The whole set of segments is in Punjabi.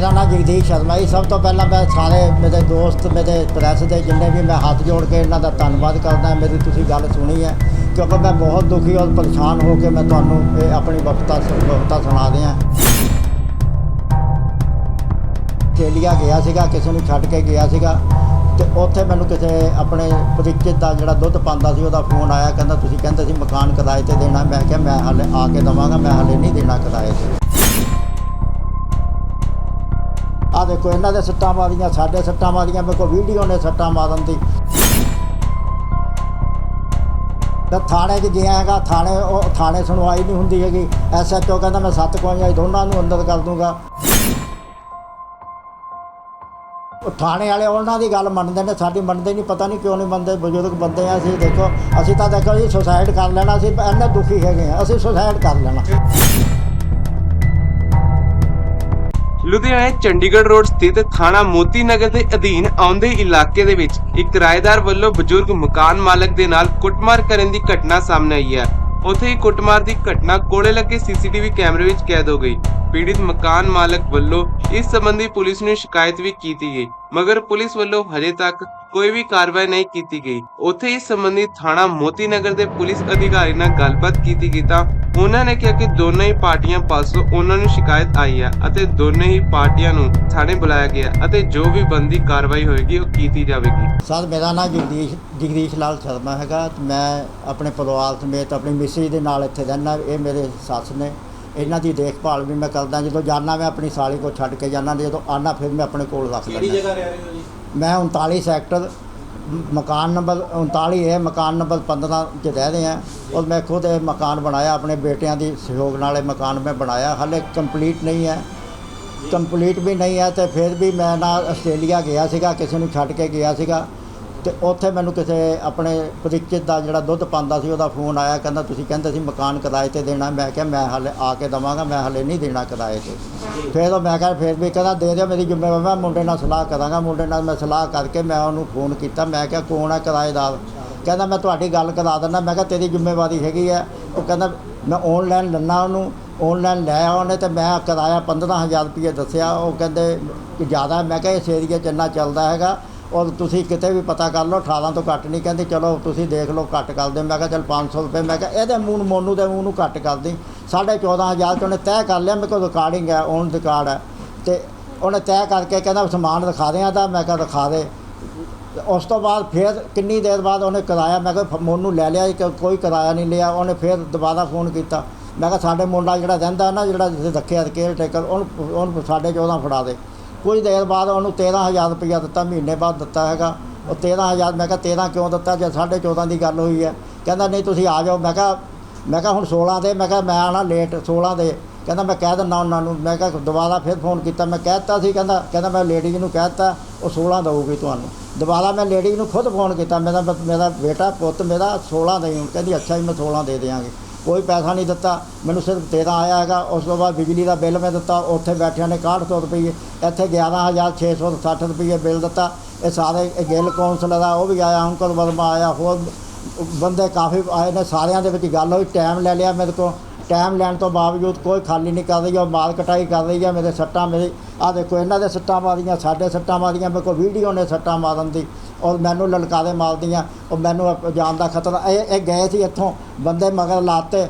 ਜਗਦੀਸ਼ ਸ਼ਰਮਾ ਜੀ। ਸਭ ਤੋਂ ਪਹਿਲਾਂ ਮੈਂ ਸਾਰੇ ਮੇਰੇ ਦੋਸਤ, ਮੇਰੇ ਪ੍ਰੈਸ ਦੇ ਜਿੰਨੇ ਵੀ ਮੈਂ ਹੱਥ ਜੋੜ ਕੇ ਇਹਨਾਂ ਦਾ ਧੰਨਵਾਦ ਕਰਦਾ। ਮੇਰੀ ਤੁਸੀਂ ਗੱਲ ਸੁਣੀ ਹੈ, ਕਿਉਂਕਿ ਮੈਂ ਬਹੁਤ ਦੁਖੀ ਔਰ ਪਰੇਸ਼ਾਨ ਹੋ ਕੇ ਮੈਂ ਤੁਹਾਨੂੰ ਇਹ ਆਪਣੀ ਵਕਤਾ ਵਕਤਾ ਸੁਣਾ ਦਿਆਂ। ਆਸਟ੍ਰੇਲੀਆ ਗਿਆ ਸੀਗਾ, ਕਿਸੇ ਨੂੰ ਛੱਡ ਕੇ ਗਿਆ ਸੀਗਾ। ਤੇ ਉੱਥੇ ਮੈਨੂੰ ਕਿਸੇ ਆਪਣੇ ਪਰਿਚਿਤ ਦਾ ਜਿਹੜਾ ਦੁੱਧ ਪਾਉਂਦਾ ਸੀ, ਉਹਦਾ ਫੋਨ ਆਇਆ, ਕਹਿੰਦਾ, ਤੁਸੀਂ ਕਹਿੰਦੇ ਸੀ ਮਕਾਨ ਕਿਰਾਏ ਤੇ ਦੇਣਾ। ਮੈਂ ਕਿਹਾ, ਮੈਂ ਹਾਲੇ ਆ ਕੇ ਦਵਾਂਗਾ, ਮੈਂ ਹਾਲੇ ਨਹੀਂ ਦੇਣਾ ਕਿਰਾਏ ਤੇ। ਆ ਦੇਖੋ, ਇਹਨਾਂ ਦੇ ਸੱਟਾਂ ਮਾਰੀਆਂ, ਸਾਡੇ ਸੱਟਾਂ ਮਾਰੀਆਂ, ਮੇਰੇ ਕੋਲ ਵੀਡੀਓ ਨੇ ਸੱਟਾਂ ਮਾਰਨ ਦੀ। ਤਾਂ ਥਾਣੇ 'ਚ ਗਿਆ ਹੈਗਾ, ਥਾਣੇ ਉਹ ਥਾਣੇ ਸੁਣਵਾਈ ਨਹੀਂ ਹੁੰਦੀ ਹੈਗੀ। ਐਸਐਚਓ ਕਹਿੰਦਾ ਮੈਂ ਸੱਤ ਕੋਈਆਂ ਦੋਨਾਂ ਨੂੰ ਅੰਦਰ ਕਰ ਦੂੰਗਾ। ਉਹ ਥਾਣੇ ਵਾਲੇ ਉਹਨਾਂ ਦੀ ਗੱਲ ਮੰਨਦੇ ਨੇ, ਸਾਡੀ ਮੰਨਦੇ ਨਹੀਂ, ਪਤਾ ਨਹੀਂ ਕਿਉਂ ਨਹੀਂ ਮੰਨਦੇ, ਬਜ਼ੁਰਗ ਬੰਦੇ ਆ ਅਸੀਂ, ਦੇਖੋ। ਅਸੀਂ ਤਾਂ ਦੇਖੋ ਜੀ ਸੁਸਾਈਡ ਕਰ ਲੈਣਾ, ਅਸੀਂ ਇੰਨੇ ਦੁਖੀ ਹੈਗੇ ਆ, ਅਸੀਂ ਸੁਸਾਇਡ ਕਰ ਲੈਣਾ। ਲੁਧਿਆਣੇ ਚੰਡੀਗੜ੍ਹ ਰੋਡ ਸਥਿਤ ਥਾਣਾ ਮੋਤੀ ਨਗਰ ਦੇ ਅਧੀਨ ਆਉਂਦੇ ਇਲਾਕੇ ਦੇ ਵਿੱਚ ਇੱਕ ਕਿਰਾਏਦਾਰ ਵੱਲੋਂ ਬਜ਼ੁਰਗ ਮਕਾਨ ਮਾਲਕ ਦੇ ਨਾਲ ਕੁੱਟਮਾਰ ਕਰਨ ਦੀ ਘਟਨਾ ਸਾਹਮਣੇ ਆਈ ਹੈ। ਉੱਥੇ ਹੀ ਕੁੱਟਮਾਰ ਦੀ ਘਟਨਾ ਕੋਲੇ ਲੱਗੇ ਸੀਸੀਟੀਵੀ ਕੈਮਰੇ ਵਿੱਚ ਕੈਦ ਹੋ ਗਈ। ਪੀੜਿਤ ਮਕਾਨ ਮਾਲਕ ਵੱਲੋਂ ਇਸ ਸੰਬੰਧੀ ਪੁਲਿਸ ਨੂੰ ਸ਼ਿਕਾਇਤ ਵੀ ਕੀਤੀ ਗਈ, ਮਗਰ ਪੁਲਿਸ ਵੱਲੋਂ ਹਜੇ ਤੱਕ ਕੋਈ ਵੀ ਕਾਰਵਾਈ ਨਹੀਂ ਕੀਤੀ ਗਈ। ਉੱਥੇ ਇਸ ਸੰਬੰਧੀ ਥਾਣਾ ਮੋਤੀ ਨਗਰ ਦੇ ਪੁਲਿਸ ਅਧਿਕਾਰੀ ਨਾਲ ਗੱਲਬਾਤ ਕੀਤੀ ਗਈ ਤਾਂ ਉਹਨਾਂ ਨੇ ਕਿਹਾ ਕਿ ਦੋਨੋਂ ਹੀ ਪਾਰਟੀਆਂ ਪਾਸੋਂ ਉਹਨਾਂ ਨੂੰ ਸ਼ਿਕਾਇਤ ਆਈ ਹੈ ਅਤੇ ਦੋਨੇ ਹੀ ਪਾਰਟੀਆਂ ਨੂੰ ਥਾਣੇ ਬੁਲਾਇਆ ਗਿਆ ਅਤੇ ਜੋ ਵੀ ਬੰਦੀ ਕਾਰਵਾਈ ਹੋਏਗੀ ਉਹ ਕੀਤੀ ਜਾਵੇਗੀ। ਸਰ ਮੇਰਾ ਨਾਮ ਜਗਦੀਸ਼ ਜਗਦੀਸ਼ ਲਾਲ ਸ਼ਰਮਾ ਹੈਗਾ। ਤੇ ਮੈਂ ਆਪਣੇ ਪਰਿਵਾਰ ਸਮੇਤ ਆਪਣੀ ਮਿਸੀ ਦੇ ਨਾਲ ਇੱਥੇ ਰਹਿੰਦਾ। ਇਹ ਮੇਰੇ ਸੱਸ ਨੇ। ਇਹਨਾਂ ਦੀ ਦੇਖਭਾਲ ਵੀ ਮੈਂ ਕਰਦਾ। ਜਦੋਂ ਜਾਣਾ ਮੈਂ ਆਪਣੀ ਸਾਲੀ ਕੋਲ ਛੱਡ ਕੇ ਜਾਣਾ ਜਦੋਂ ਆਣਾ ਫਿਰ ਮੈਂ ਆਪਣੇ ਕੋਲ ਰੱਖ ਕਿਹੜੀ ਲੈਂਦਾ ਜਗ੍ਹਾ ਰਹਿ ਰਹੇ ਹੋ ਜੀ? ਮੈਂ 39 ਸੈਕਟਰ ਮਕਾਨ ਨੰਬਰ 39 ਹੈ ਮਕਾਨ ਨੰਬਰ 15 'ਚ ਰਹਿ ਰਹੇ। ਹਾਂ ਔਰ ਮੈਂ ਖੁਦ ਇਹ ਮਕਾਨ ਬਣਾਇਆ, ਆਪਣੇ ਬੇਟਿਆਂ ਦੀ ਸਹਿਯੋਗ ਨਾਲ ਇਹ ਮਕਾਨ ਮੈਂ ਬਣਾਇਆ। ਹਾਲੇ ਕੰਪਲੀਟ ਨਹੀਂ ਹੈ। ਕੰਪਲੀਟ ਵੀ ਨਹੀਂ ਹੈ ਤੇ ਫਿਰ ਵੀ ਮੈਂ ਨਾ ਆਸਟ੍ਰੇਲੀਆ ਗਿਆ ਸੀਗਾ, ਕਿਸੇ ਨੂੰ ਛੱਡ ਕੇ ਗਿਆ ਸੀਗਾ। ਤੇ ਉੱਥੇ ਮੈਨੂੰ ਕਿਸੇ ਆਪਣੇ ਪਰਿਚਿਤ ਦਾ ਜਿਹੜਾ ਦੁੱਧ ਪਾਉਂਦਾ ਸੀ, ਉਹਦਾ ਫੋਨ ਆਇਆ, ਕਹਿੰਦਾ ਤੁਸੀਂ ਕਹਿੰਦੇ ਸੀ ਮਕਾਨ ਕਿਰਾਏ ਤੇ ਦੇਣਾ, ਮੈਂ ਕਿਹਾ ਮੈਂ ਹਾਲੇ ਆ ਕੇ ਦਵਾਂਗਾ, ਮੈਂ ਹਾਲੇ ਨਹੀਂ ਦੇਣਾ ਕਿਰਾਏ ਤੇ। ਫਿਰ ਉਹ ਮੈਂ ਕਿਹਾ ਫਿਰ ਵੀ ਕਹਿੰਦਾ ਦੇ ਦਿਓ ਮੇਰੀ ਜ਼ਿੰਮੇਵਾਰੀ, ਮੈਂ ਮੁੰਡੇ ਨਾਲ ਸਲਾਹ ਕਰਾਂਗਾ, ਮੁੰਡੇ ਨਾਲ ਮੈਂ ਸਲਾਹ ਕਰਕੇ ਮੈਂ ਉਹਨੂੰ ਫੋਨ ਕੀਤਾ, ਮੈਂ ਕਿਹਾ ਕੌਣ ਹੈ ਕਿਰਾਏਦਾਰ? ਕਹਿੰਦਾ ਮੈਂ ਤੁਹਾਡੀ ਗੱਲ ਕਰਾ ਦਿੰਦਾ, ਮੈਂ ਕਿਹਾ ਤੇਰੀ ਜ਼ਿੰਮੇਵਾਰੀ ਹੈਗੀ ਹੈ ਉਹ ਕਹਿੰਦਾ ਮੈਂ ਆਨਲਾਈਨ ਲੈਣਾ ਉਹਨੂੰ ਆਨਲਾਈਨ ਲੈ ਆਇਆ ਉਹਨੇ ਤੇ ਮੈਂ ਕਿਰਾਇਆ 15000 ਰੁਪਏ ਦੱਸਿਆ, ਉਹ ਕਹਿੰਦੇ ਕਿ ਜ਼ਿਆਦਾ, ਮੈਂ ਕਿਹਾ ਇਸ ਏਰੀਏ 'ਚ ਇੰਨਾ ਚੱਲਦਾ ਹੈਗਾ। ਔਰ ਤੁਸੀਂ ਕਿਤੇ ਵੀ ਪਤਾ ਕਰ ਲਓ 18 ਤੋਂ ਘੱਟ ਨਹੀਂ ਕਹਿੰਦੇ, ਚਲੋ ਤੁਸੀਂ ਦੇਖ ਲਓ, ਘੱਟ ਕਰ ਦਿਓ ਮੈਂ ਕਿਹਾ, ਚਲ 500 ਰੁਪਏ, ਮੈਂ ਕਿਹਾ, ਇਹਦੇ ਮੂੰਹ ਨੂੰ, ਮੋਨੂ ਦੇ ਮੂੰਹ ਨੂੰ ਘੱਟ ਕਰ ਦੀ 14500 ਚ ਉਹਨੇ ਤੈਅ ਕਰ ਲਿਆ, ਮੇਰੇ ਕੋਲ ਰਿਕਾਰਡਿੰਗ ਹੈ ਔਨ ਰਿਕਾਰਡ ਹੈ। ਤੇ ਉਹਨੇ ਤੈਅ ਕਰਕੇ ਕਹਿੰਦਾ ਸਮਾਨ ਦਿਖਾ ਦਿਆਂ ਤਾਂ ਮੈਂ ਕਿਹਾ ਦਿਖਾ ਦੇ। ਉਸ ਤੋਂ ਬਾਅਦ ਫਿਰ ਕਿੰਨੀ ਦੇਰ ਬਾਅਦ ਉਹਨੇ ਕਿਰਾਇਆ, ਮੈਂ ਕਿਹਾ, ਮੋਨੂ ਲੈ ਲਿਆ ਕੋਈ ਕਿਰਾਇਆ ਨਹੀਂ ਲਿਆ। ਉਹਨੇ ਫਿਰ ਦੁਬਾਰਾ ਫੋਨ ਕੀਤਾ। ਮੈਂ ਕਿਹਾ, ਸਾਡੇ ਮੁੰਡਾ ਜਿਹੜਾ ਰਹਿੰਦਾ ਨਾ, ਜਿਹੜਾ ਜਿੱਥੇ ਰੱਖਿਆ ਕੇਅਰ ਟੇਕਰ ਉਹਨੂੰ ਉਹਨੂੰ ਸਾਡੇ 14 ਫੜਾ ਦੇ। ਕੁਝ ਦੇਰ ਬਾਅਦ ਉਹਨੂੰ 13000 ਰੁਪਇਆ ਦਿੱਤਾ, ਮਹੀਨੇ ਬਾਅਦ ਦਿੱਤਾ ਹੈਗਾ। ਉਹ 13000 ਮੈਂ ਕਿਹਾ 13 ਕਿਉਂ ਦਿੱਤਾ? ਜੇ 14.5 ਦੀ ਗੱਲ ਹੋਈ ਹੈ। ਕਹਿੰਦਾ, ਨਹੀਂ, ਤੁਸੀਂ ਆ ਜਾਓ। ਮੈਂ ਕਿਹਾ ਮੈਂ ਕਿਹਾ, ਹੁਣ 16 ਦੇ। ਮੈਂ ਕਿਹਾ, ਮੈਂ ਆਣਾ ਲੇਟ 16 ਦੇ। ਕਹਿੰਦਾ, ਮੈਂ ਕਹਿ ਦਿੰਦਾ ਉਹਨਾਂ ਨੂੰ। ਮੈਂ ਕਿਹਾ, ਦੁਬਾਰਾ ਫਿਰ ਫੋਨ ਕੀਤਾ। ਮੈਂ ਕਹਿ ਦਿੱਤਾ ਸੀ, ਕਹਿੰਦਾ ਕਹਿੰਦਾ, ਮੈਂ ਲੇਡੀਜ਼ ਨੂੰ ਕਹਿ ਦਿੱਤਾ, ਉਹ 16 ਦਊਗੀ ਤੁਹਾਨੂੰ। ਦੁਬਾਰਾ ਮੈਂ ਲੇਡੀਜ਼ ਨੂੰ ਖੁਦ ਫੋਨ ਕੀਤਾ। ਮੇਰਾ ਬ- ਮੇਰਾ ਬੇਟਾ ਪੁੱਤ ਮੇਰਾ 16 ਦੇ ਹੁਣ, ਕਹਿੰਦੀ, ਅੱਛਾ ਜੀ, ਮੈਂ 16 ਦੇ ਦਿਆਂਗੇ। ਕੋਈ ਪੈਸਾ ਨਹੀਂ ਦਿੱਤਾ। ਮੈਨੂੰ ਸਿਰਫ 13 ਆਇਆ ਹੈਗਾ। ਉਸ ਤੋਂ ਬਾਅਦ ਬਿਜਲੀ ਦਾ ਬਿੱਲ ਮੈਂ ਦਿੱਤਾ। ਉੱਥੇ ਬੈਠਿਆਂ ਨੇ 6100 ਰੁਪਏ ਇੱਥੇ 11660 ਰੁਪਏ ਬਿੱਲ ਦਿੱਤਾ। ਇਹ ਸਾਰੇ ਇਹ ਗਿੱਲ ਕੌਂਸਲ ਦਾ ਉਹ ਵੀ ਆਇਆ, ਅੰਕਲ ਵਰਮਾ ਆਇਆ, ਹੋਰ ਬੰਦੇ ਕਾਫੀ ਆਏ ਨੇ। ਸਾਰਿਆਂ ਦੇ ਵਿੱਚ ਗੱਲ ਹੋਈ। ਟਾਈਮ ਲੈ ਲਿਆ ਮੇਰੇ ਕੋਲ। ਟਾਈਮ ਲੈਣ ਤੋਂ ਬਾਵਜੂਦ ਕੋਈ ਖਾਲੀ ਨਹੀਂ ਕਰ ਰਹੀ ਉਹ ਮਾਲ ਕਟਾਈ ਕਰ ਰਹੀ ਹੈ ਮੇਰੇ ਸੱਟਾਂ ਮੇਰੇ ਆ ਦੇਖੋ, ਇਹਨਾਂ ਦੇ ਸੱਟਾਂ ਮਾਰੀਆਂ, ਸਾਡੇ ਸੱਟਾਂ ਮਾਰੀਆਂ। ਮੇਰੇ ਕੋਲ ਵੀਡੀਓ ਨੇ ਸੱਟਾਂ ਮਾਰਨ ਦੀ। ਔਰ ਮੈਨੂੰ ਲਲਕਾਰੇ ਮਾਰਦੀਆਂ ਉਹ ਮੈਨੂੰ ਆਪ- ਜਾਨ ਦਾ ਖਤਰਾ। ਇਹ ਇਹ ਗਏ ਸੀ ਇੱਥੋਂ ਬੰਦੇ ਮਗਰ ਲਾਤੇ।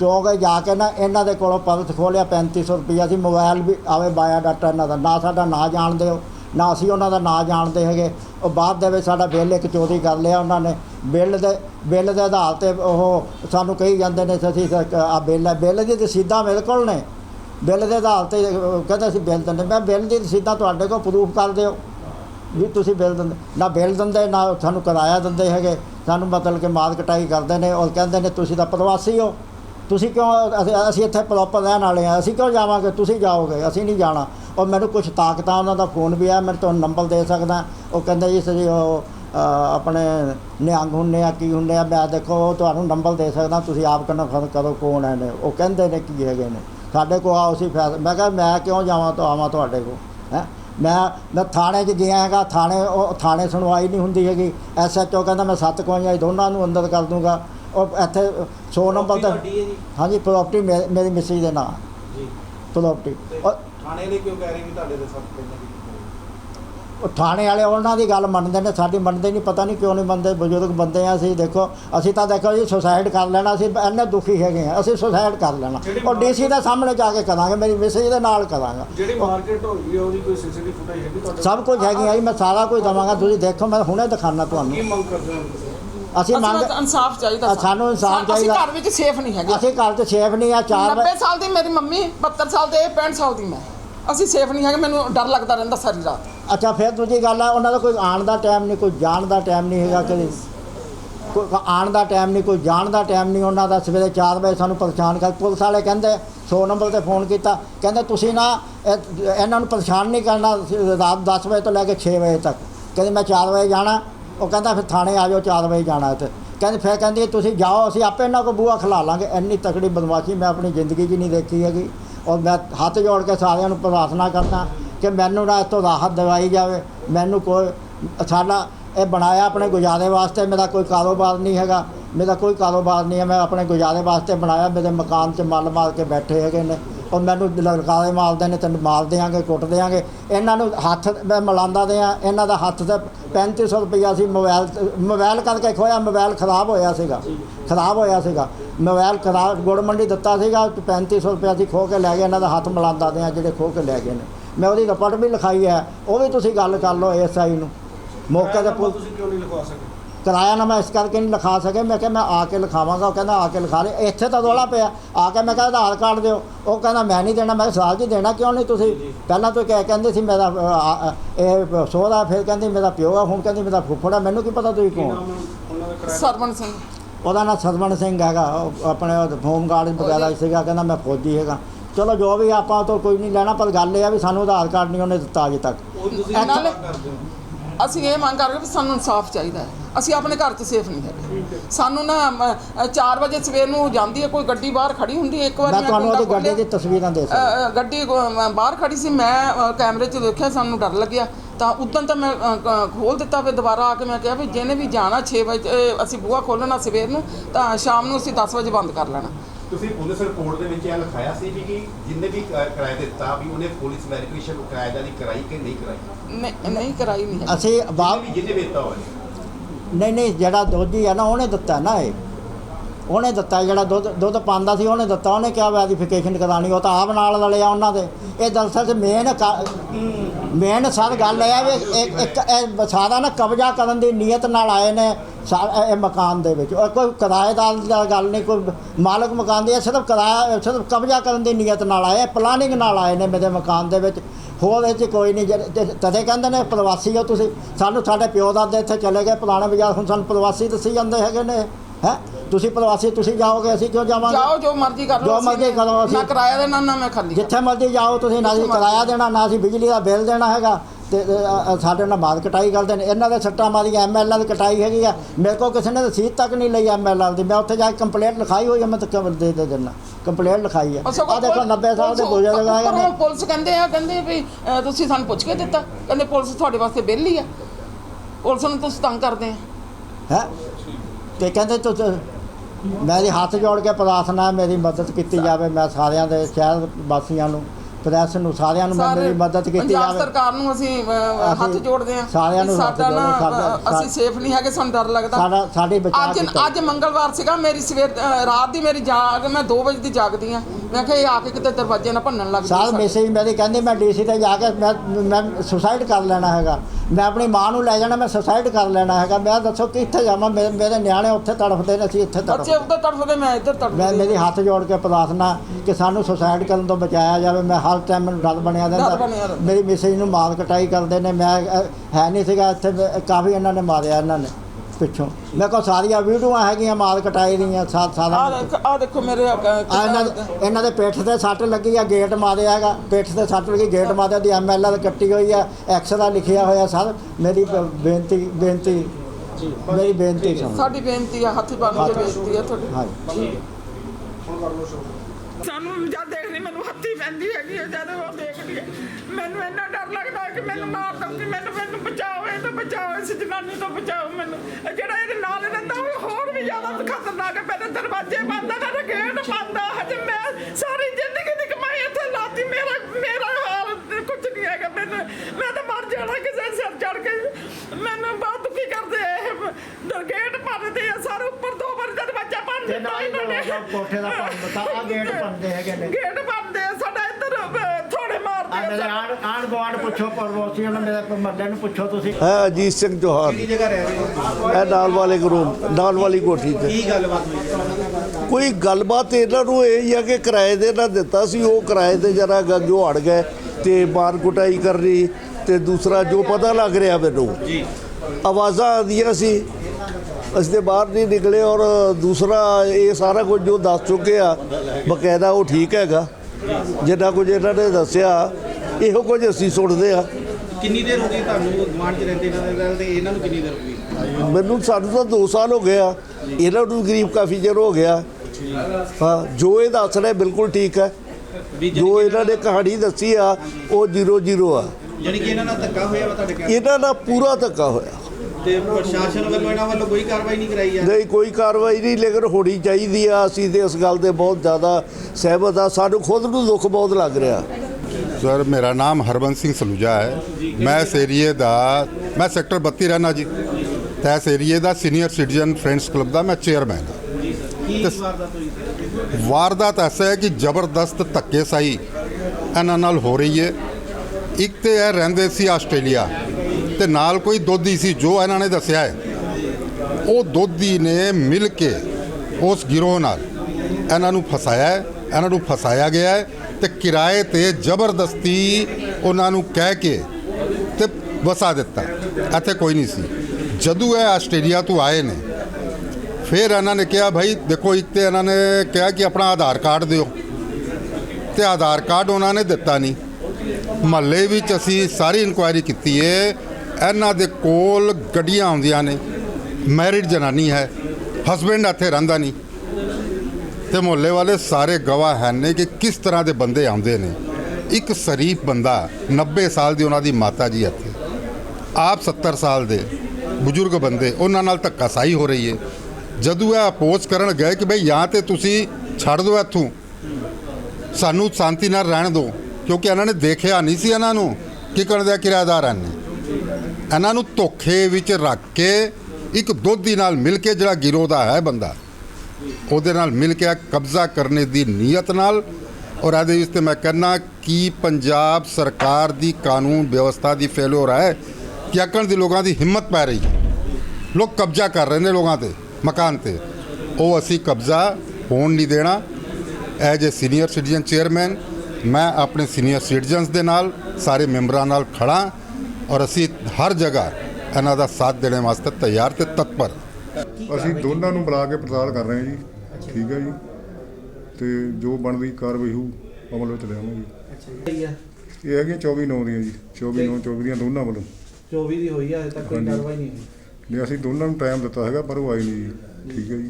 ਚੌਂਕ ਜਾ ਕੇ ਨਾ ਇਹਨਾਂ ਦੇ ਕੋਲੋਂ ਪਰਸ ਖੋਲਿਆ 3500 ਰੁਪਈਆ ਸੀ ਮੋਬਾਈਲ ਵੀ ਆਵੇ ਬਾਇਆ ਡਾਟਾ ਇਹਨਾਂ ਦਾ। ਨਾ ਸਾਡਾ ਨਾਂ ਜਾਣਦੇ ਹੋ ਨਾ ਅਸੀਂ ਉਹਨਾਂ ਦਾ ਨਾਂ ਜਾਣਦੇ ਹੈਗੇ। ਉਹ ਬਾਅਦ ਦੇ ਵਿੱਚ ਸਾਡਾ ਬਿੱਲ ਇੱਕ ਚੋਰੀ ਕਰ ਲਿਆ ਉਹਨਾਂ ਨੇ। ਬਿੱਲ ਦੇ ਬਿੱਲ ਦੇ ਆਧਾਰ ਤੇ ਉਹ ਸਾਨੂੰ ਕਹੀ ਜਾਂਦੇ ਨੇ ਅਸੀਂ ਆ ਬਿੱਲ ਹੈ। ਬਿੱਲ ਦੀ ਰਸੀਦਾਂ ਮੇਰੇ ਕੋਲ ਨੇ। ਬਿੱਲ ਦੇ ਆਧਾਰ ਤੇ ਅਹ, ਕਹਿੰਦੇ ਅਸੀਂ ਬਿੱਲ ਦਿੰਦੇ। ਮੈਂ ਬਿੱਲ ਦੀ ਰਸੀਦਾਂ ਤੁਹਾਡੇ ਕੋਲ ਪ੍ਰੂਫ ਕਰ ਦਿਓ। ਵੀ ਤੁਸੀਂ ਬਿੱਲ ਦਿੰਦੇ ਨਾ ਬਿੱਲ ਦਿੰਦੇ, ਨਾ ਸਾਨੂੰ ਕਿਰਾਇਆ ਦਿੰਦੇ ਹੈਗੇ। ਸਾਨੂੰ ਮਤਲਬ ਕਿ ਮਾਲ ਕਟਾਈ ਕਰਦੇ ਨੇ, ਔਰ ਕਹਿੰਦੇ ਨੇ, ਤੁਸੀਂ ਤਾਂ ਪ੍ਰਵਾਸੀ ਹੋ। ਤੁਸੀਂ ਕਿਉਂ ਅਸੀਂ ਅਸੀਂ ਇੱਥੇ ਪ੍ਰੋਪਰ ਰਹਿਣ ਵਾਲੇ ਆ ਅਸੀਂ ਕਿਉਂ ਜਾਵਾਂਗੇ? ਤੁਸੀਂ ਜਾਓਗੇ। ਅਸੀਂ ਨਹੀਂ ਜਾਣਾ। ਔਰ ਮੈਨੂੰ ਕੁਝ ਤਾਕਤਾਂ, ਉਹਨਾਂ ਦਾ ਫੋਨ ਵੀ ਆ ਮੈਂ ਤੁਹਾਨੂੰ ਨੰਬਰ ਦੇ ਸਕਦਾ। ਉਹ ਕਹਿੰਦੇ ਜੀ, ਸਰ ਉਹ ਆਪਣੇ ਨਿਹੰਗ ਹੁੰਦੇ ਆ, ਕੀ ਹੁੰਦੇ ਆ? ਮੈਂ ਦੇਖੋ, ਉਹ ਤੁਹਾਨੂੰ ਨੰਬਰ ਦੇ ਸਕਦਾ। ਤੁਸੀਂ ਆਪ ਕਨਫਰਮ ਕਰੋ, ਕੌਣ ਹੈ ਨੇ? ਉਹ ਕਹਿੰਦੇ ਨੇ, ਕੀ ਹੈਗੇ ਨੇ? ਸਾਡੇ ਕੋਲ ਆਓ, ਅਸੀਂ ਫੈਸਲਾ ਮੈਂ ਕਿਹਾ, ਮੈਂ ਕਿਉਂ ਜਾਵਾਂ? ਤੋਂ ਆਵਾਂ ਤੁਹਾਡੇ ਕੋਲ, ਹੈ? ਮੈਂ ਮੈਂ ਥਾਣੇ 'ਚ ਗਿਆ ਹੈਗਾ ਥਾਣੇ ਉਹ ਥਾਣੇ ਸੁਣਵਾਈ ਨਹੀਂ ਹੁੰਦੀ ਹੈਗੀ। ਐਸਐਚਓ ਕਹਿੰਦਾ ਮੈਂ ਸੱਤ ਕੋਈਆਂ ਦੋਨਾਂ ਨੂੰ ਅੰਦਰ ਕਰ ਦੂੰਗਾ। ਉਹ ਇੱਥੇ 100 ਨੰਬਰ ਤੇ ਹਾਂਜੀ ਪ੍ਰਾਪਰਟੀ ਮੇਰੀ ਮਿਸੀ ਦੇ ਨਾਂ। ਜੀ। ਪ੍ਰਾਪਰਟੀ ਥਾਣੇ ਵਾਲੇ ਕਿਉਂ ਕਹਿ ਰਹੇ ਕਿ ਤੁਹਾਡੇ ਦੇ ਵੀ ਉਹ ਥਾਣੇ ਵਾਲੇ ਉਹਨਾਂ ਦੀ ਗੱਲ ਮੰਨਦੇ ਨੇ ਸਾਡੀ ਮੰਨਦੇ ਨਹੀਂ ਪਤਾ ਨਹੀਂ ਕਿਉਂ ਨਹੀਂ ਮੰਨਦੇ ਬਜ਼ੁਰਗ ਬੰਦੇ ਆ ਅਸੀਂ ਦੇਖੋ ਅਸੀਂ ਤਾਂ ਦੇਖੋ ਜੀ ਸੁਸਾਈਡ ਕਰ ਲੈਣਾ ਅਸੀਂ ਇੰਨੇ ਦੁਖੀ ਹੈਗੇ ਆ ਅਸੀਂ ਸੁਸਾਈਡ ਕਰ ਲੈਣਾ। ਉਹ ਡੀਸੀ ਦੇ ਸਾਹਮਣੇ ਜਾ ਕੇ ਕਰਾਂਗੇ ਮੇਰੀ ਮੈਸੇਜ ਦੇ ਨਾਲ ਕਰਾਂਗਾ। ਜਿਹੜੀ ਮਾਰਕੀਟ ਹੋਈ ਹੈ ਉਹਦੀ ਕੋਈ ਸੀਸੀਟੀਵੀ ਫੁਟੇਜ ਹੈਗੀ ਤੁਹਾਡੇ ਸਭ ਕੁਝ ਹੈਗੀ ਆ ਜੀ ਮੈਂ ਸਾਰਾ ਕੁਝ ਦਵਾਂਗਾ ਤੁਸੀਂ ਦੇਖੋ ਮੈਂ ਹੁਣੇ ਦਿਖਾਣਾ ਕੀ ਤੁਹਾਨੂੰ ਮੰਗ ਕਰਦੇ ਹੋ ਤੁਸੀਂ? ਅਸੀਂ ਮੰਗ ਇਨਸਾਫ ਚਾਹੀਦਾ ਸਾਨੂੰ ਇਨਸਾਫ ਚਾਹੀਦਾ। ਅਸੀਂ ਘਰ ਵਿੱਚ ਸੇਫ ਨਹੀਂ ਹੈਗੇ। ਅਸੀਂ ਘਰ 'ਚ ਸੇਫ ਨਹੀਂ ਆ ਚਾਰ 90 ਸਾਲ ਦੀ ਮੇਰੀ ਮੰਮੀ 72 ਸਾਲ ਦੇ 65 ਸਾਲ ਦੀ ਮੈਂ। ਅਸੀਂ ਸੇਫ ਨਹੀਂ ਹੈਗੇ ਮੈਨੂੰ ਡਰ ਲੱਗਦਾ ਰਹਿੰਦਾ ਸਾਰੀ ਰਾਤ। ਅੱਛਾ, ਫਿਰ ਦੂਜੀ ਗੱਲ ਹੈ ਉਹਨਾਂ ਦਾ ਕੋਈ ਆਉਣ ਦਾ ਟਾਈਮ ਨਹੀਂ, ਕੋਈ ਜਾਣ ਦਾ ਟਾਈਮ ਨਹੀਂ ਹੈਗਾ ਕਦੇ। ਕੋਈ ਆਉਣ ਦਾ ਟਾਈਮ ਨਹੀਂ, ਕੋਈ ਜਾਣ ਦਾ ਟਾਈਮ ਨਹੀਂ, ਉਹਨਾਂ ਦਾ ਸਵੇਰੇ 4 ਵਜੇ ਸਾਨੂੰ ਪਰੇਸ਼ਾਨ ਕਰ ਪੁਲਿਸ ਵਾਲੇ ਕਹਿੰਦੇ 100 ਨੰਬਰ ਤੇ ਫੋਨ ਕੀਤਾ। ਕਹਿੰਦੇ, ਤੁਸੀਂ ਨਾ ਇਹ- ਇਹਨਾਂ ਨੂੰ ਪਰੇਸ਼ਾਨ ਨਹੀਂ ਕਰਨਾ, ਰਾਤ 10 ਵਜੇ ਤੋਂ ਲੈ ਕੇ 6 ਵਜੇ ਤੱਕ। ਕਹਿੰਦੇ, ਮੈਂ 4 ਵਜੇ ਜਾਣਾ। ਉਹ ਕਹਿੰਦਾ, ਫਿਰ ਥਾਣੇ ਆ ਜਾਓ 4 ਵਜੇ ਜਾਣਾ ਤੇ ਕਹਿੰਦੇ, ਫਿਰ ਕਹਿੰਦੀ, ਤੁਸੀਂ ਜਾਓ, ਅਸੀਂ ਆਪੇ ਇਹਨਾਂ ਕੋ ਬੂਆ ਖਿਲਾ ਲਾਂਗੇ। ਇੰਨੀ ਤਕੜੀ ਬਦਮਾਸ਼ੀ ਮੈਂ ਆਪਣੀ ਜ਼ਿੰਦਗੀ 'ਚ ਨਹੀਂ ਦੇਖੀ ਹੈਗੀ। ਔਰ ਮੈਂ ਹੱਥ ਜੋੜ ਕੇ ਸਾਰਿਆਂ ਨੂੰ ਪ੍ਰਾਰਥਨਾ ਕਰਦਾ। ਕਿ ਮੈਨੂੰ ਨਾ ਇਸ ਤੋਂ ਰਾਹਤ ਦਿਵਾਈ ਜਾਵੇ। ਮੈਨੂੰ ਕੋਈ ਸਾਡਾ ਇਹ ਬਣਾਇਆ ਆਪਣੇ ਗੁਜ਼ਾਰੇ ਵਾਸਤੇ, ਮੇਰਾ ਕੋਈ ਕਾਰੋਬਾਰ ਨਹੀਂ ਹੈਗਾ। ਮੇਰਾ ਕੋਈ ਕਾਰੋਬਾਰ ਨਹੀਂ ਹੈ, ਮੈਂ ਆਪਣੇ ਗੁਜ਼ਾਰੇ ਵਾਸਤੇ ਬਣਾਇਆ। ਮੇਰੇ ਮਕਾਨ 'ਚ ਮੱਲ ਮਾਰ ਕੇ ਬੈਠੇ ਹੈਗੇ ਨੇ। ਉਹ ਮੈਨੂੰ ਲਲਕਾਰੇ ਮਾਰਦੇ ਨੇ, ਤੈਨੂੰ ਮਾਰ ਦਿਆਂਗੇ, ਕੁੱਟ ਦਿਆਂਗੇ। ਇਹਨਾਂ ਨੂੰ ਹੱਥ, ਮੈਂ ਮਿਲਾਉਂਦਾ ਦਿਆਂ ਇਹਨਾਂ ਦਾ ਹੱਥ ਤੇ 3500 ਰੁਪਈਆ ਸੀ ਮੋਬਾਈਲ ਤੇ- ਮੋਬਾਈਲ ਕਰਕੇ ਖੋਇਆ ਮੋਬਾਈਲ ਖਰਾਬ ਹੋਇਆ ਸੀਗਾ। ਖਰਾਬ ਹੋਇਆ ਸੀਗਾ। ਮੋਬਾਈਲ ਖਰਾਬ, ਗੁੜ ਮੰਡੀ ਦਿੱਤਾ ਸੀਗਾ 3500 ਰੁਪਇਆ ਸੀ ਖੋ ਕੇ ਲੈ ਗਏ, ਇਹਨਾਂ ਦਾ ਹੱਥ ਮਿਲਾਉਂਦਾ ਦਿਆਂ ਜਿਹੜੇ ਖੋ ਕੇ ਲੈ ਗਏ ਨੇ। ਮੈਂ ਉਹਦੀ ਰਿਪੋਰਟ ਵੀ ਲਿਖਾਈ ਹੈ ਉਹ ਵੀ ਤੁਸੀਂ ਗੱਲ ਕਰ ਲਓ ਐਸਆਈ ਨੂੰ। ਮੌਕੇ ਤੇ ਪੁਲਿਸ ਤੁਸੀਂ ਕਿਉਂ ਨਹੀਂ ਲਿਖਵਾ ਸਕੇ? ਕਿਰਾਇਆ ਨਾ ਮੈਂ ਇਸ ਕਰਕੇ ਨਹੀਂ ਲਿਖਾ ਸਕੇ ਮੈਂ ਕਿਹਾ ਮੈਂ ਆ ਕੇ ਲਿਖਾਵਾਂਗਾ ਉਹ ਕਹਿੰਦਾ ਆ ਕੇ ਲਿਖਾ ਲੈ ਇੱਥੇ ਤਾਂ ਰੌਲਾ ਪਿਆ ਆ ਕੇ ਮੈਂ ਕਿਹਾ ਆਧਾਰ ਕਾਰਡ ਦਿਓ। ਉਹ ਕਹਿੰਦਾ ਮੈਂ ਨਹੀਂ ਦੇਣਾ ਮੈਂ ਸਾਲ ਜੀ ਦੇਣਾ ਕਿਉਂ ਨਹੀਂ ਤੁਸੀਂ? ਪਹਿਲਾਂ ਤਾਂ ਕਹਿ ਕਹਿੰਦੇ ਸੀ ਮੇਰਾ ਇਹ ਸੋਹਰਾ ਫਿਰ ਕਹਿੰਦੀ ਮੇਰਾ ਪਿਓ ਆ ਹੁਣ ਕਹਿੰਦੀ ਮੇਰਾ ਫੁੱਫੜ ਆ ਮੈਨੂੰ ਕੀ ਪਤਾ ਤੁਸੀਂ ਕੀ ਕੌਣ? ਨਾਮ ਸਰਵਣ ਸਿੰਘ। ਉਹਦਾ ਨਾਂ ਸਤਵਣ ਸਿੰਘ ਹੈਗਾ ਉਹ ਆਪਣੇ ਹੋਮ ਗਾਰਡ ਵਗੈਰਾ ਸੀਗਾ ਕਹਿੰਦਾ ਮੈਂ ਫੌਜੀ ਹੈਗਾ। ਚਲੋ ਜੋ ਵੀ ਆਪਾਂ ਤੋਂ ਕੋਈ ਨਹੀਂ ਲੈਣਾ ਪਰ ਗੱਲ ਇਹ ਆ ਵੀ ਸਾਨੂੰ ਆਧਾਰ ਕਾਰਡ ਨਹੀਂ ਉਹਨੇ ਦਿੱਤਾ ਅਜੇ ਤੱਕ। ਉਹ ਤੁਸੀਂ ਇਹਨਾਂ ਕੀ ਨੇ- ਕਰਦੇ ਹੋ। ਅਸੀਂ ਇਹ ਮੰਗ ਕਰ ਰਹੇ ਵੀ ਸਾਨੂੰ ਇਨਸਾਫ ਚਾਹੀਦਾ ਹੈ। ਅਸੀਂ ਆਪਣੇ ਘਰ 'ਚ ਸੇਫ ਨਹੀਂ ਹੈਗੇ। ਸਾਨੂੰ ਨਾ 4 ਵਜੇ ਸਵੇਰ ਨੂੰ ਜਾਂਦੀ ਹੈ ਕੋਈ ਗੱਡੀ ਬਾਹਰ ਖੜੀ ਹੁੰਦੀ ਹੈ ਇੱਕ ਵਾਰ ਮੈਂ ਤੁਹਾਨੂੰ ਉਹਦੀ ਗੱਡੀ ਦੀ ਖੋਲ੍ਹਿਆ, ਤਸਵੀਰਾਂ ਦੇ ਸਕਦਾ। ਅ, ਅ, ਗੱਡੀ ਕੋ- ਬਾਹਰ ਖੜੀ ਸੀ ਮੈਂ ਅ, ਕੈਮਰੇ 'ਚ ਦੇਖਿਆ ਸਾਨੂੰ ਡਰ ਲੱਗਿਆ। ਤਾਂ ਉਦੋਂ ਤਾਂ ਮੈਂ ਅ, ਕ- ਖੋਲ ਦਿੱਤਾ ਫਿਰ ਦੁਬਾਰਾ ਆ ਕੇ ਮੈਂ ਕਿਹਾ ਵੀ ਜਿਹਨੇ ਵੀ ਜਾਣਾ 6 ਵਜੇ ਅ, ਅਸੀਂ ਬੂਹਾ ਖੋਲਣਾ ਸਵੇਰ ਨੂੰ ਤਾਂ ਸ਼ਾਮ ਨੂੰ ਅਸੀਂ 10 ਵਜੇ ਬੰਦ ਕਰ ਲੈਣਾ। ਤੁਸੀਂ ਪੁਲਿਸ ਰਿਪੋਰਟ ਦੇ ਵਿੱਚ ਇਹ ਲਿਖਾਇਆ ਸੀ ਵੀ ਕਿ ਜਿੰਨੇ ਵੀ ਕ- ਕਿਰਾਇਆ ਦਿੱਤਾ ਵੀ ਉਹਨੇ ਪੁਲਿਸ ਵੈਰੀਫਿਕੇਸ਼ਨ ਕਿਰਾਏਦਾਰੀ ਕਰਾਈ ਕਿ ਨਹੀਂ ਕਰਾਈ? ਨਹੀਂ ਨਹੀਂ ਕਰਾਈ ਨਹੀਂ ਹੈ। ਅਸੀਂ ਬਾਪ ਜਿਹਨੇ ਵੀ ਜਿਹਨੇ ਦਿੱਤਾ ਹੋਵੇ ਨਹੀਂ ਨਹੀਂ ਜਿਹੜਾ ਦੋਜੀ ਹੈ ਨਾ ਉਹਨੇ ਦਿੱਤਾ ਨਾ ਇਹ। ਉਹਨੇ ਦਿੱਤਾ ਜਿਹੜਾ ਦੁੱਧ ਦੁੱਧ ਪਾਉਂਦਾ ਸੀ ਉਹਨੇ ਦਿੱਤਾ। ਉਹਨੇ ਕਿਹਾ ਵੈਰੀਫਿਕੇਸ਼ਨ ਕਰਾਣੀ ਉਹ ਤਾਂ ਆਪ ਨਾਲ ਵਾਲੇ ਆ ਉਹਨਾਂ ਦੇ। ਇਹ ਦਰਅਸਲ ਚ ਮੇਨ ਮੇਨ ਸਰ ਗੱਲ ਇਹ ਹੈ ਵੀ ਇੱਕ ਇੱਕ ਇਹ ਸਾਰਾ ਨਾ ਕਬਜ਼ਾ ਕਰਨ ਦੀ ਨੀਅਤ ਨਾਲ ਆਏ ਨੇ। ਸਾ- ਇਹ- ਮਕਾਨ ਦੇ ਵਿੱਚ। ਉਹ ਕੋਈ ਕਿਰਾਏਦਾਰ ਦੀ ਗੱਲ ਨਹੀਂ ਕੋਈ ਮਾਲਕ ਮਕਾਨ ਦੀ ਸਿਰਫ ਕਿਰਾਇਆ ਸਿਰਫ ਕਬਜ਼ਾ ਕਰਨ ਦੀ ਨੀਅਤ ਨਾਲ ਆਏ ਪਲਾਨਿੰਗ ਨਾਲ ਆਏ ਨੇ ਮੇਰੇ ਮਕਾਨ ਦੇ ਵਿੱਚ। ਹੋਰ ਇਹ 'ਚ ਕੋਈ ਨਹੀਂ ਤਦੇ ਕਹਿੰਦੇ ਨੇ ਪ੍ਰਵਾਸੀ ਹੋ ਤੁਸੀਂ। ਸਾਨੂੰ ਸਾਡੇ ਪਿਓ ਦਾਦੇ ਇੱਥੇ ਚਲੇ ਗਏ ਪੁਰਾਣੇ ਬਾਜ਼ਾਰ ਹੁਣ ਸਾਨੂੰ ਪ੍ਰਵਾਸੀ ਦੱਸੀ ਜਾਂਦੇ ਹੈਗੇ ਨੇ। ਹੈ? ਤੁਸੀਂ ਪ੍ਰਵਾਸੀ ਤੁਸੀਂ ਜਾਓਗੇ ਅਸੀਂ ਕਿਉਂ ਜਾਵਾਂਗੇ? ਜਾਓ ਜੋ ਮਰਜ਼ੀ ਕਰ ਲਓ ਜੋ ਮਰਜ਼ੀ ਕਰੋ, ਅਸੀਂ- ਨਾ ਕਿਰਾਇਆ ਦੇਣਾ ਨਾ ਮੈਂ ਖਾਲੀ ਜਿੱਥੇ ਮਰਜ਼ੀ ਜਾਓ ਤੁਸੀਂ ਨਾ ਅਸੀਂ। ਕਿਰਾਇਆ ਦੇਣਾ ਨਾ ਅਸੀਂ ਬਿਜਲੀ ਦਾ ਬਿੱਲ ਦੇਣਾ ਹੈਗਾ। ਤੇ ਸਾਡੇ ਨਾਲ ਮਾਰ ਕਟਾਈ ਕਰਦੇ ਨੇ। ਇਹਨਾਂ ਦੇ ਸੱਟਾਂ ਮਾਰੀਆਂ ਐਮਐਲਏ ਦੀ ਕਟਾਈ ਹੈਗੀ ਆ। ਮੇਰੇ ਕੋਲ ਕਿਸੇ ਨੇ ਰਸੀਦ ਤੱਕ ਨਹੀਂ ਲਈ ਐਮਐਲਏ ਦੀ। ਮੈਂ ਉੱਥੇ ਜਾ ਕੇ ਕੰਪਲੇਂਟ ਲਿਖਾਈ ਹੋਈ ਆ ਮੈਂ ਤਾਂ ਕਿਉਂ ਦੇ ਦੇ ਦੇਣਾ ਕੰਪਲੇਂਟ ਲਿਖਾਈ ਆ। ਆ ਦੇਖੋ ਪੁਲਿਸ- 90 ਸਾਲ ਦੇ ਹੈਗੇ ਉੱਪਰੋਂ ਨੇ ਪੁਲਿਸ ਕਹਿੰਦੇ ਆ ਕਹਿੰਦੇ ਵੀ ਤੁਸੀਂ ਸਾਨੂੰ ਪੁੱਛ ਕੇ ਦਿੱਤਾ। ਕਹਿੰਦੇ ਪੁਲਿਸ ਤੁਹਾਡੇ ਵਾਸਤੇ ਵਿਹਲੀ ਆ। ਪੁਲਿਸ ਨੂੰ ਤੁਸੀਂ ਤੰਗ ਕਰਦੇ ਆ। ਹੈ? ਤੇ ਕਹਿੰਦੇ ਤੁਸੀਂ ਮੇਰੀ ਹੱਥ ਜੋੜ ਕੇ ਪ੍ਰਾਰਥਨਾ ਮੇਰੀ ਮਦਦ ਕੀਤੀ ਜਾਵੇ ਮੈਂ ਸਾਰਿਆਂ ਦੇ ਸ਼ਹਿਰ ਵਾਸੀਆਂ ਨੂੰ। ਪ੍ਰੈਸ ਨੂੰ ਸਾਰਿਆਂ ਨੂੰ ਮੈਂ ਸਾਰੇ ਮੇਰੀ ਮਦਦ ਕੀਤੀ ਪੰਜਾਬ ਜਾਵੇ। ਸਰਕਾਰ ਨੂੰ ਅਸੀਂ ਹੱਥ ਅਸੀਂ ਜੋੜਦੇ ਆ ਸਾਰਿਆਂ ਨੂੰ ਹੱਥ ਸਾਡਾ ਨਾ ਜੋੜੋ, ਸਾਡਾ- ਅ, ਅਸੀਂ ਸੇਫ ਨਹੀਂ ਹੈਗੇ ਸਾਨੂੰ ਡਰ ਲੱਗਦਾ। ਸਾਡਾ ਸਾਡੇ ਬਚਾਅ ਅੱਜ ਕੀਤਾ। ਅੱਜ ਮੰਗਲਵਾਰ ਸੀਗਾ ਮੇਰੀ ਸਵੇਰ ਰਾਤ ਦੀ ਮੇਰੀ ਜਾਗ ਮੈਂ 2 ਵਜੇ ਦੀ ਜਾਗਦੀ ਆ ਮੈਂ ਕਿਹਾ ਇਹ ਆ ਕੇ ਕਿਤੇ ਦਰਵਾਜ਼ੇ ਨਾ ਭੰਨਣ ਲੱਗ ਸਾਲ ਜਾਣ ਮੈਸੇਜ ਮੇਰੀ ਕਹਿੰਦੀ ਮੈਂ ਡੀਸੀ ਤੇ ਜਾ ਕੇ ਮੈਂ ਮੈਂ ਸੁਸਾਈਡ ਕਰ ਲੈਣਾ ਹੈਗਾ। ਮੈਂ ਆਪਣੀ ਮਾਂ ਨੂੰ ਲੈ ਜਾਣਾ ਮੈਂ ਸੁਸਾਈਡ ਕਰ ਲੈਣਾ ਹੈਗਾ। ਮੈਂ ਦੱਸੋ ਕਿੱਥੇ ਜਾਵਾਂ ਮੇਰੇ ਨਿਆਣੇ ਉੱਥੇ ਤੜਫਦੇ ਨੇ ਅਸੀਂ ਇੱਥੇ ਬੱਚੇ ਤੜਫਦੇ ਉੱਧਰ ਤੜਫਦੇ ਮੈਂ ਇੱਧਰ ਮੈਂ ਤੜਫਦੀ ਮੇਰੀ ਹੱਥ ਜੋੜ ਕੇ ਪ੍ਰਾਰਥਨਾ ਕਿ ਸਾਨੂੰ ਸੁਸਾਈਡ ਕਰਨ ਤੋਂ ਬਚਾਇਆ ਜਾਵੇ। ਮੈਂ ਹਰ ਟਾਈਮ ਮੈਨੂੰ ਡਰ ਬਣਿਆ ਰਹਿੰਦਾ। ਰਹਿੰਦਾ। ਮੇਰੀ ਮੈਸੇਜ ਨੂੰ ਮਾਰ ਕਟਾਈ ਕਰਦੇ ਨੇ। ਮੈਂ ਹੈ ਨਹੀਂ ਸੀਗਾ ਇੱਥੇ ਮੈਂ- ਕਾਫੀ ਇਹਨਾਂ ਨੇ ਮਾਰਿਆ ਇਹਨਾਂ ਨੇ। ਪਿੱਛੋਂ। ਮੇਰੇ ਕੋਲ ਸਾਰੀਆਂ ਵੀਡੀਓਆਂ ਹੈਗੀਆਂ ਮਾਰ ਕਟਾਈ ਦੀਆਂ ਸਾ- ਆ ਦੇਖ ਆ ਦੇਖੋ ਮੇਰੇ ਆ ਇਹਨਾਂ ਦੇ ਇਹਨਾਂ ਦੇ ਪਿੱਠ ਤੇ ਸੱਟ ਲੱਗੀ ਆ ਗੇਟ ਮਾਰਿਆ ਹੈਗਾ। ਪਿੱਠ ਤੇ ਸੱਟ ਲੱਗੀ ਗੇਟ ਮਾਰਿਆ ਦੀ ਐਮਐਲਆਰ ਕੱਟੀ ਹੋਈ ਆ ਐਕਸਰਾ ਲਿਖਿਆ ਹੋਇਆ ਸਰ। ਮੇਰੀ ਬ- ਬੇਨਤੀ ਬੇਨਤੀ ਮੇਰੀ ਬੇਨਤੀ ਸੁਣੋ। ਸਾਡੀ ਬੇਨਤੀ ਆ ਹੱਥ ਬੰਨ ਕੇ ਬੇਨਤੀ ਆ ਤੁਹਾਡੀ। ਹਾਂਜੀ। ਸਾਨੂੰ ਜਦ ਦੇਖਦੀ ਮੈਨੂੰ ਹੱਥੀ ਪੈਂਦੀ ਹੈਗੀ ਹੈ ਜਦ ਉਹ ਦੇਖਦੀ ਹੈ ਮੈਨੂੰ ਇੰਨਾ ਡਰ ਲੱਗਦਾ ਕਿ ਮੈਨੂੰ ਮਾਰ ਦਊਗੀ ਮੈਨੂੰ ਮੈਨੂੰ ਬਚਾਓ ਇਹ ਤੋਂ ਬਚਾਓ ਇਸ ਜਨਾਨੀ ਤੋਂ ਬਚਾਓ ਮੈਨੂੰ। ਇਹ ਜਿਹੜਾ ਇਹਦੇ ਨਾਲ ਰਹਿੰਦਾ ਉਹ ਹੋਰ ਵੀ ਜ਼ਿਆਦਾ ਖਤਰਨਾਕ ਹੈ। ਪਹਿਲੇ ਦਰਵਾਜ਼ੇ ਬੰਦ ਨਾ ਗੇਟ ਬੰਦ ਆ। ਹਜੇ ਮੈਂ ਸਾਰੀ ਜ਼ਿੰਦਗੀ ਦੀ ਕਮਾਈ ਇੱਥੇ ਲਾਤੀ। ਮੇਰਾ ਮੇਰਾ ਹਾਲ ਮੈਂ ਤਾਂ ਮਰ ਜਾਣਾ ਕਿਸੇ ਦੇ ਸਿਰ ਚੜ ਕੇ। ਮੈਨੂੰ ਬਹੁਤ ਦੁਖੀ ਕਰਦੇ ਆ ਇਹ। ਗੇਟ ਭੰਨਦੇ ਆ ਸਾਰੇ ਉੱਪਰ ਦੋ ਵਾਰ ਬੱਚਾ ਭੰਨ ਦਿੱਤਾ ਇਹਨਾਂ ਨੇ। ਕੋਠੇ ਦਾ ਭੰਨ ਦਿੱਤਾ। ਆ ਗੇਟ ਭੰਨਦੇ ਹੈਗੇ ਨੇ। ਗੇਟ ਆਣ ਆਣ ਗਵਾਂਡ ਪੁੱਛੋ ਪੜੋਸੀਆਂ ਨੂੰ ਮੇਰੇ ਮੱਲੇ ਨੂੰ ਪੁੱਛੋ ਤੁਸੀਂ। ਹੈ ਅਜੀਤ ਸਿੰਘ ਜੋਹਾਰ ਕਿਹੜੀ ਜਗ੍ਹਾ ਰਹਿ ਰਹੇ ਹੋ? ਇਹ ਨਾਲ ਵਾਲੇ ਗਰੂਪ ਨਾਲ ਵਾਲੀ ਕੋਠੀ ਤੇ। ਕੀ ਗੱਲਬਾਤ ਹੋਈ? ਹੈ ਕੋਈ ਗੱਲਬਾਤ ਇਹਨਾਂ ਨੂੰ ਇਹ ਹੀ ਆ ਕਿ ਕਿਰਾਏ ਦੇ ਨਾਲ ਦਿੱਤਾ ਸੀ ਉਹ ਕਿਰਾਏ ਤੇ ਜਰਾ ਗੱਗੋ ਹੜ ਗਏ ਤੇ ਮਾਰ ਕੁਟਾਈ ਕਰਨੀ ਤੇ ਦੂਸਰਾ ਜੋ ਪਤਾ ਲੱਗ ਰਿਹਾ ਮੈਨੂੰ ਜੀ। ਆਵਾਜ਼ਾਂ ਆਉਂਦੀਆਂ ਸੀ। ਅਸੀਂ ਤੇ ਬਾਹਰ ਨਹੀਂ ਨਿਕਲੇ ਔਰ ਦੂਸਰਾ ਇਹ ਸਾਰਾ ਕੁਝ ਜੋ ਦੱਸ ਚੁੱਕੇ ਆ ਬਕਾਇਦਾ ਉਹ ਠੀਕ ਹੈਗਾ। ਜਿੰਨਾ ਕੁਝ ਇਹਨਾਂ ਨੇ ਦੱਸਿਆ ਇਹੋ ਕੁਝ ਅਸੀਂ ਸੁਣਦੇ ਆ ਕਿੰਨੀ ਦੇਰ ਹੋ ਗਈ ਤੁਹਾਨੂੰ ਗਵਾਂਢ ਚ ਰਹਿੰਦੇ ਇਹਨਾਂ ਦੇ ਨਾਲ ਤੇ ਇਹਨਾਂ ਨੂੰ ਕਿੰਨੀ ਦੇਰ ਹੋ ਗਈ? ਮੈਨੂੰ ਸਾਨੂੰ ਤਾਂ 2 ਸਾਲ ਹੋ ਗਏ ਆ। ਇਹਨਾਂ ਨੂੰ ਗਰੀਬ ਕਾਫੀ ਚਿਰ ਹੋ ਗਿਆ। ਹਾਂ ਜੋ ਇਹ ਦੱਸ ਰਹੇ ਬਿਲਕੁਲ ਠੀਕ ਹੈ। ਜੋ ਇਹਨਾਂ ਨੇ ਕਹਾਣੀ ਦੱਸੀ ਆ ਉਹ 00 ਆ। ਜਾਨੀ ਕਿ ਇਹਨਾਂ ਨਾਲ ਧੱਕਾ ਹੋਇਆ ਵਾ ਤੁਹਾਡੇ ਕਹਿਣ ਇਹਨਾਂ ਦਾ ਪੂਰਾ ਧੱਕਾ ਹੋਇਆ। ਤੇ ਪ੍ਰਸ਼ਾਸਨ ਵੱਲੋਂ ਇਹਨਾਂ ਵੱਲੋਂ ਕੋਈ ਕਾਰਵਾਈ ਨਹੀਂ ਕਰਾਈ ਜਾ ਨਹੀਂ ਕੋਈ ਕਾਰਵਾਈ ਨਹੀਂ ਲੇਕਿਨ ਹੋਣੀ ਚਾਹੀਦੀ ਆ। ਅਸੀਂ ਤੇ ਇਸ ਗੱਲ ਤੇ ਬਹੁਤ ਜ਼ਿਆਦਾ ਸਹਿਮਤ ਆ। ਸਾਨੂੰ ਖੁਦ ਨੂੰ ਦੁੱਖ ਬਹੁਤ ਲੱਗ ਰਿਹਾ। ਸਰ ਮੇਰਾ ਨਾਮ ਹਰਬੰਸ ਸਿੰਘ ਸਲੂਜਾ ਹੈ। ਮੈਂ ਇਸ ਏਰੀਏ ਦਾ ਮੈਂ ਸੈਕਟਰ 32 ਰਹਿਣਾ ਜੀ। ਤੇ ਇਸ ਏਰੀਏ ਦਾ ਸੀਨੀਅਰ ਸਿਟੀਜ਼ਨ ਫਰੈਂਡਸ ਕਲੱਬ ਦਾ ਮੈਂ ਚੇਅਰਮੈਨ ਹਾਂ। ਵਾਰਦਾਤ ਐਸਾ ਹੈ ਕਿ ਜ਼ਬਰਦਸਤ ਧੱਕੇਸ਼ਾਹੀ ਇਹਨਾਂ ਨਾਲ ਹੋ ਰਹੀ ਹੈ। ਇੱਕ ਤੇ ਇਹ ਰਹਿੰਦੇ ਸੀ ਆਸਟ੍ਰੇਲੀਆ ਤੇ ਨਾਲ ਕੋਈ ਦੋਧੀ ਸੀ ਜੋ ਇਹਨਾਂ ਨੇ ਦੱਸਿਆ ਹੈ। ਉਹ ਦੋਧੀ ਨੇ ਮਿਲ ਕੇ ਉਸ ਗਿਰੋਹ ਨਾਲ ਇਹਨਾਂ ਨੂੰ ਫਸਾਇਆ ਹੈ ਇਹਨਾਂ ਨੂੰ ਫਸਾਇਆ ਗਿਆ ਹੈ। ਤੇ ਕਿਰਾਏ ਤੇ ਜ਼ਬਰਦਸਤੀ ਉਹਨਾਂ ਨੂੰ ਕਹਿ ਕੇ ਤੇ ਵਸਾ ਦਿੱਤਾ। ਇੱਥੇ ਕੋਈ ਨਹੀਂ ਸੀ। ਜਦੋਂ ਇਹ ਆਸਟ੍ਰੇਲੀਆ ਤੋਂ ਆਏ ਨੇ, ਫਿਰ ਇਹਨਾਂ ਨੇ ਕਿਹਾ, ਭਾਈ ਦੇਖੋ, ਇੱਕ ਤੇ ਇਹਨਾਂ ਨੇ ਕਿਹਾ ਕਿ ਆਪਣਾ ਆਧਾਰ ਕਾਰਡ ਦਿਓ। ਤੇ ਆਧਾਰ ਕਾਰਡ ਉਹਨਾਂ ਨੇ ਦਿੱਤਾ ਨਹੀਂ। ਮਹੱਲੇ ਵਿੱਚ ਅਸੀਂ ਸਾਰੀ ਇਨਕੁਆਇਰੀ ਕੀਤੀ ਹੈ ਇਹਨਾਂ ਦੇ ਕੋਲ ਗੱਡੀਆਂ ਆਉਂਦੀਆਂ ਨੇ। ਮੈਰਿਡ ਜਨਾਨੀ ਹੈ। ਹਸਬੈਂਡ ਇੱਥੇ ਰਹਿੰਦਾ ਨਹੀਂ। ਤੇ ਮੁਹੱਲੇ ਵਾਲੇ ਸਾਰੇ ਗਵਾਹ ਹਨ ਨੇ ਕਿ ਕਿਸ ਤਰ੍ਹਾਂ ਦੇ ਬੰਦੇ ਆਉਂਦੇ ਨੇ। ਇੱਕ ਸ਼ਰੀਫ ਬੰਦਾ 90 ਸਾਲ ਦੀ ਉਹਨਾਂ ਦੀ ਮਾਤਾ ਜੀ ਇੱਥੇ। ਆਪ 70 ਸਾਲ ਦੇ ਬਜ਼ੁਰਗ ਬੰਦੇ, ਉਹਨਾਂ ਨਾਲ ਧੱਕਾਸ਼ਾਹੀ ਹੋ ਰਹੀ ਹੈ ਜਦੋਂ ਇਹ ਅਪੋਜ਼ ਕਰਨ ਗਏ ਕਿ ਭਈ ਜਾਂ ਤੇ ਤੁਸੀਂ ਛੱਡ ਦਿਓ ਇੱਥੋਂ। ਸਾਨੂੰ ਸ਼ਾਂਤੀ ਨਾਲ ਰਹਿਣ ਦਿਓ, ਕਿਉਂਕਿ ਇਹਨਾਂ ਨੇ ਦੇਖਿਆ ਨਹੀਂ ਸੀ ਇਹਨਾਂ ਨੂੰ ਕਿ ਕਰਨ ਦੇ ਕਿਰਾਏਦਾਰ ਹਨ ਇਹਨਾਂ ਨੂੰ ਧੋਖੇ ਵਿੱਚ ਰੱਖ ਕੇ ਇੱਕ ਦੋਧੀ ਨਾਲ ਮਿਲ ਕੇ ਜਿਹੜਾ ਗਿਰੋਹ ਦਾ ਹੈ ਬੰਦਾ ਉਹਦੇ ਨਾਲ ਮਿਲ ਕੇ ਕਬਜ਼ਾ ਕਰਨ ਦੀ ਨੀਅਤ ਨਾਲ। ਔਰ ਇਹਦੇ ਵਿੱਚ ਤੇ ਮੈਂ ਕਹਿੰਦਾ ਕਿ ਪੰਜਾਬ ਸਰਕਾਰ ਦੀ ਕਾਨੂੰਨ ਵਿਵਸਥਾ ਦੀ ਫੇਲਿਓਰ ਹੈ ਕਿ ਅਕਣ ਦੀ ਲੋਕਾਂ ਦੀ ਹਿੰਮਤ ਪੈ ਰਹੀ ਹੈ। ਲੋਕ ਕਬਜ਼ਾ ਕਰ ਰਹੇ ਨੇ ਲੋਕਾਂ ਤੇ, ਮਕਾਨ ਤੇ। ਉਹ ਅਸੀਂ ਕਬਜ਼ਾ ਹੋਣ ਨਹੀਂ ਦੇਣਾ। As a senior citizen chairman ਮੈਂ ਆਪਣੇ ਸੀਨੀਅਰ ਸਿਟੀਜ਼ਨਸ ਦੇ ਨਾਲ, ਸਾਰੇ ਮੈਂਬਰਾਂ ਨਾਲ ਖੜਾ ਔਰ ਅਸੀਂ ਹਰ ਜਗ੍ਹਾ ਇਹਨਾਂ ਦਾ ਸਾਥ ਦੇਣ ਵਾਸਤੇ ਤਿਆਰ ਤੇ ਤਤਪਰ। ਅਸੀਂ ਦੋਨਾਂ ਨੂੰ ਬੁਲਾ ਕੇ ਪ੍ਰਚਾਰ ਕਰ ਰਹੇ ਹਾਂ ਜੀ। ਠੀਕ ਹੈ ਜੀ। ਤੇ ਜੋ ਬਣਦੀ ਕਾਰਵਾਈ ਹੋਊ ਅਮਲ ਵਿੱਚ ਲਿਆਵਾਂਗੇ। ਹੈ ਇਹ ਹੈਗੀਆਂ 24 9 ਦੀਆਂ ਜੀ। 24 9 24 ਦੀਆਂ ਦੋਨਾਂ ਵੱਲੋਂ। 24 ਦੀ ਹੋਈ ਹੈ ਅਜੇ ਤੱਕ ਕੋਈ ਹਾਂਜੀ। ਕਾਰਵਾਈ ਨਹੀਂ ਹੋਈ। ਨੇ ਅਸੀਂ ਦੋਨਾਂ ਨੂੰ ਟਾਈਮ ਦਿੱਤਾ ਹੈਗਾ ਪਰ ਉਹ ਆਈ ਨਹੀਂ ਜੀ। ਠੀਕ ਹੈ ਜੀ।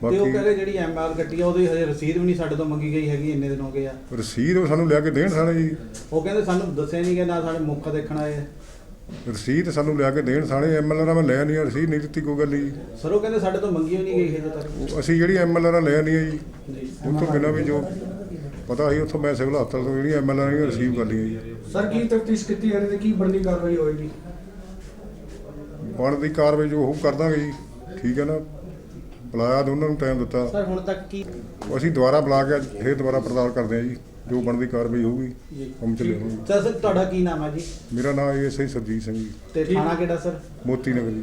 ਤੇ ਉਹ ਬਾਕੀ ਕਹਿੰਦੇ ਜਿਹੜੀ ਐਮਆਰ ਗੱਡੀ ਆ ਉਹਦੀ ਹਜੇ ਰਸੀਦ ਵੀ ਨਹੀਂ ਸਾਡੇ ਤੋਂ ਮੰਗੀ ਗਈ ਹੈਗੀ ਇੰਨੇ ਦਿਨ ਹੋ ਗਏ ਆ। ਰਸੀਦ ਉਹ ਸਾਨੂੰ ਲਿਆ ਕੇ ਦੇਣ ਸਾਲੇ ਜੀ। ਉਹ ਕਹਿੰਦੇ ਸਾਨੂੰ ਦੱਸਿਆ ਨਹੀਂ ਕਿ ਨਾ ਸਾਡੇ ਮੁੱਖ ਦੇਖਣ ਆਏ ਆ। ਰਸੀਦ ਸਾਨੂੰ ਲਿਆ ਕੇ ਦੇਣ ਸਾਲੇ ਐਮਐਲਆਰ ਮੈਂ ਲਿਆ ਨਹੀਂ ਰਸੀਦ ਨਹੀਂ ਦਿੱਤੀ ਕੋਈ ਗੱਲ ਨਹੀਂ ਜੀ। ਸਰ ਉਹ ਕਹਿੰਦੇ ਸਾਡੇ ਤੋਂ ਮੰਗੀ ਹੋਈ ਨਹੀਂ ਗਈ ਹਜੇ ਤੱਕ। ਉਹ ਅਸੀਂ ਜਿਹੜੀ ਐਮਐਲਆਰ ਲਿਆ ਨਹੀਂ ਹੈ ਜੀ ਉਹ ਤੋਂ ਬਿਨਾਂ ਵੀ ਜੋ ਪਤਾ ਸੀ ਉੱਥੋਂ ਮੈਂ ਸਿਵਲ ਹਸਪਤਾਲ ਤੋਂ ਜਿਹੜੀ ਐਮਐਲਆਰ ਰਿਸੀਵ ਕਰ ਲਈ ਜੀ। ਸਰ ਕੀ ਤਫਤੀਸ਼ ਕੀਤੀ ਜਾ ਰਹੀ ਤੇ ਕੀ ਬਣਦੀ ਕਾਰਵਾਈ ਹੋਏਗੀ? ਬਣਦੀ ਕਾਰਵਾਈ ਜੋ ਉਹ ਕਰ ਦਾਂਗੇ ਜੀ ਠੀਕ ਹੈ ਨਾ? ਬੁਲਾਇਆ ਦੋਨਾਂ ਨੂੰ ਟਾਈਮ ਦਿੱਤਾ। ਸਰ ਹੁਣ ਤੱਕ ਕੀ ਅਸੀਂ ਦੁਬਾਰਾ ਬੁਲਾ ਕੇ ਅੱਜ ਫੇਰ ਦੁਬਾਰਾ ਪੜਤਾਲ ਕਰਦੇ ਹਾਂ ਜੀ। ਜੋ ਬਣਦੀ ਕਾਰਵਾਈ ਹੋਊਗੀ ਕੰਮ ਚ ਲਿਆਵਾਂਗੇ ਸਰ ਸਰ ਤੁਹਾਡਾ ਕੀ ਨਾਮ ਹੈ ਜੀ? ਮੇਰਾ ਨਾਮ ਐਸਆਈ ਸਰਜੀਤ ਸਿੰਘ ਜੀ। ਤੇ ਥਾਣਾ ਕਿਹੜਾ ਸਰ? ਮੋਤੀ ਨਗਰ ਜੀ।